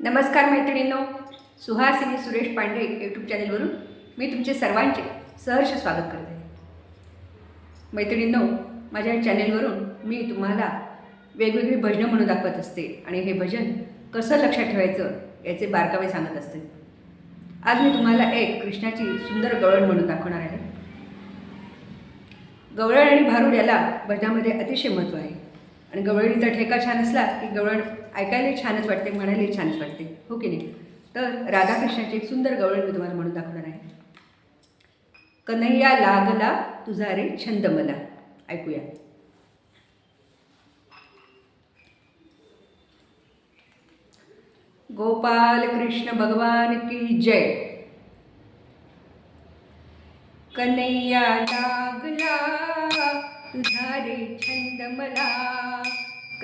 नमस्कार मैत्रिणींनो सुहासिनी सुरेश पांडे यूट्यूब चॅनेलवरून मी तुमचे सर्वांचे सहर्ष स्वागत करते. मैत्रिणींनो माझ्या चॅनेलवरून मी तुम्हाला वेगवेगळी भजनं म्हणून दाखवत असते आणि हे भजन कसं लक्षात ठेवायचं याचे बारकावे सांगत असते. आज मी तुम्हाला एक कृष्णाची सुंदर गवळण म्हणून दाखवणार आहे. गवळण आणि भारूड याला भजनामध्ये अतिशय महत्त्व आहे. आणि गवळणीचा ठेका छान असला की गवळण ऐकायला छानच वाटते म्हणायला छानच वाटते. हो की नाही? तर राधाकृष्णाची एक सुंदर गवळण मी तुम्हाला म्हणून दाखवणार आहे. कन्हैया लागला तुझा रे छंद मला ऐकूया. गोपाल कृष्ण भगवान की जय. कन्हैया लागला तुझा रे छंद मला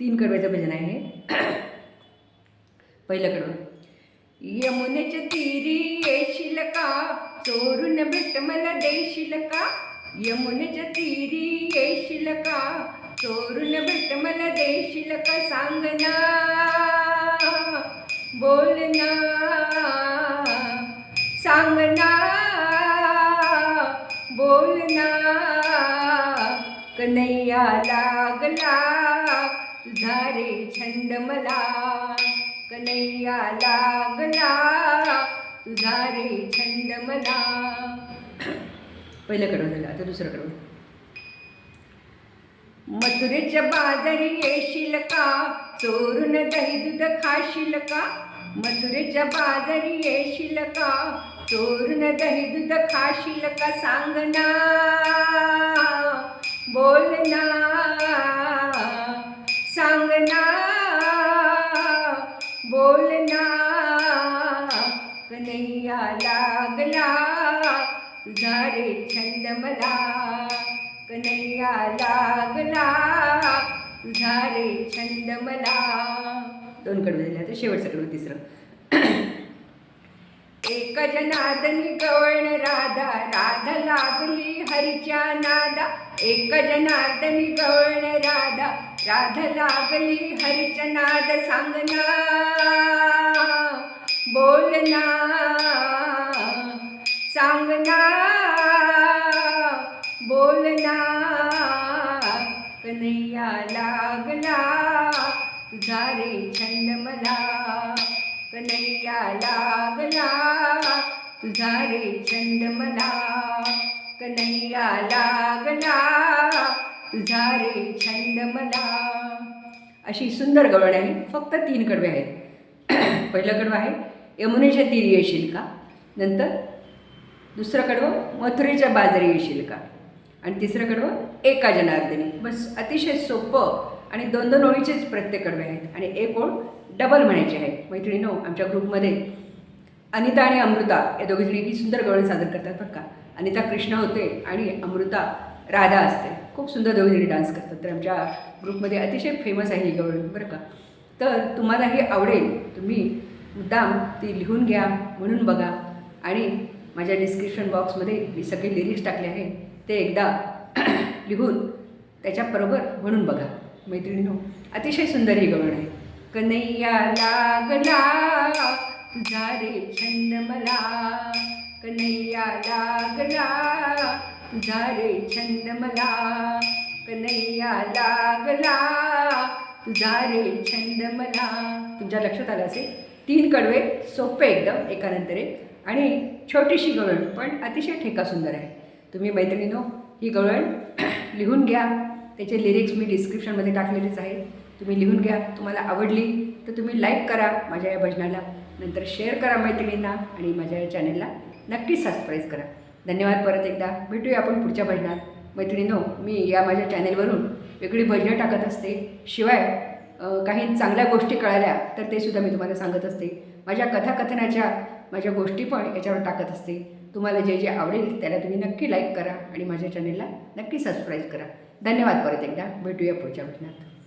तीन कडव्याचं भजन आहे. पहिलं कडवं. यमुनेच्या तीरी येशील का? चोरून भेट मला देशील का? यमुनेच्या तीरी येशील का? चोरून भेट मला देशील का? सांगना बोलना सांगना बोलना ना. कन्हैयाला झारे छंद मला कन्हैया लागला. तुझा रे छंद मला पहिलं कडवं झालं आता दुसरं कडवं मथुरेच्या बाजारी येशील का? चोरून दही दूध खाशील का? मथुरेच्या बाजारी येशील का? चोरून दही दूध खाशील का? सांगना बोल ना. रे छंद मला कन्हैया लागला. तुझा रे छंद मला दोन कडवं झाले आता शेवटचं कडवं तिसरं. एक जनादनी गवळण राधा राधा लागली हरीच्या नादा. एक जनार्दनी गवळण राधा राधा लागली हरीच्या नाद. सांगना बोलना सांगना बोलना कन्हैया लागला तुझा रे छंद मला. कन्हैया लागला तुझा रे छंद मला. कन्हैया लागला तुझा रे छंद मला. अशी सुंदर गवळ आहे. फक्त तीन कडवे आहेत. पहिलं कडवं आहे यमुनेच्या तीर येशील का? नंतर दुसरं कडवं मथुरेच्या बाजारी येशील का? आणि तिसरं कडवं एका जनार्दनी. बस अतिशय सोपं आणि दोन दोन ओळीचेच प्रत्येक कडवे आहेत. आणि एक ओळ डबल म्हणायची आहे. मैत्रिणीनो आमच्या ग्रुपमध्ये अनिता आणि अमृता या दोघीजणी ही सुंदर गवळण सादर करतात बरं का? अनिता कृष्ण होते आणि अमृता राधा असते. खूप सुंदर दोघीजणी डान्स करतात. तर आमच्या ग्रुपमध्ये अतिशय फेमस आहे ही गवळण बरं का? तर तुम्हाला हे आवडेल. तुम्ही मुद्दाम ती लिहून घ्या म्हणून बघा. आणि माझ्या डिस्क्रिप्शन बॉक्समध्ये मी सगळे लिरिक्स टाकले आहे. ते एकदा लिहून त्याच्याबरोबर म्हणून बघा मैत्रिणीनो. अतिशय सुंदर ही गवण आहे. कन्हैया लागला तुझा रे छंद मला. कन्हैया लागला तुझा रे छंद मला. कन्हैया लागला तुझा रे छंद मला. तुमच्या लक्षात आलं असेल? तीन कडवे सोपे एकदम एकानंतर. एक आणि छोटीशी गवळण पण अतिशय ठेका सुंदर आहे. तुम्ही मैत्रिणीनो ही गवळण लिहून घ्या. त्याचे लिरिक्स मी डिस्क्रिप्शनमध्ये टाकलेलेच आहे. तुम्ही लिहून घ्या. तुम्हाला आवडली तर तुम्ही लाईक करा माझ्या या भजनाला. नंतर शेअर करा मैत्रिणींना आणि माझ्या या चॅनलला नक्कीच सबस्क्राईब करा. धन्यवाद परत एकदा. भेटूया आपण पुढच्या भजनात. मैत्रिणीनो मी या माझ्या चॅनेलवरून वेगळी भजनं टाकत असते. शिवाय काही चांगल्या गोष्टी कळाल्या तर ते सुद्धा मी तुम्हाला सांगत असते. माझ्या कथाकथनाच्या माझ्या गोष्टी पण याच्यावर टाकत असते. तुम्हाला जे जे आवडेल त्याला तुम्ही नक्की लाईक करा आणि माझ्या चॅनेलला नक्की सबस्क्राईब करा. धन्यवाद परत एकदा. भेटूया पुढच्या महिन्यात.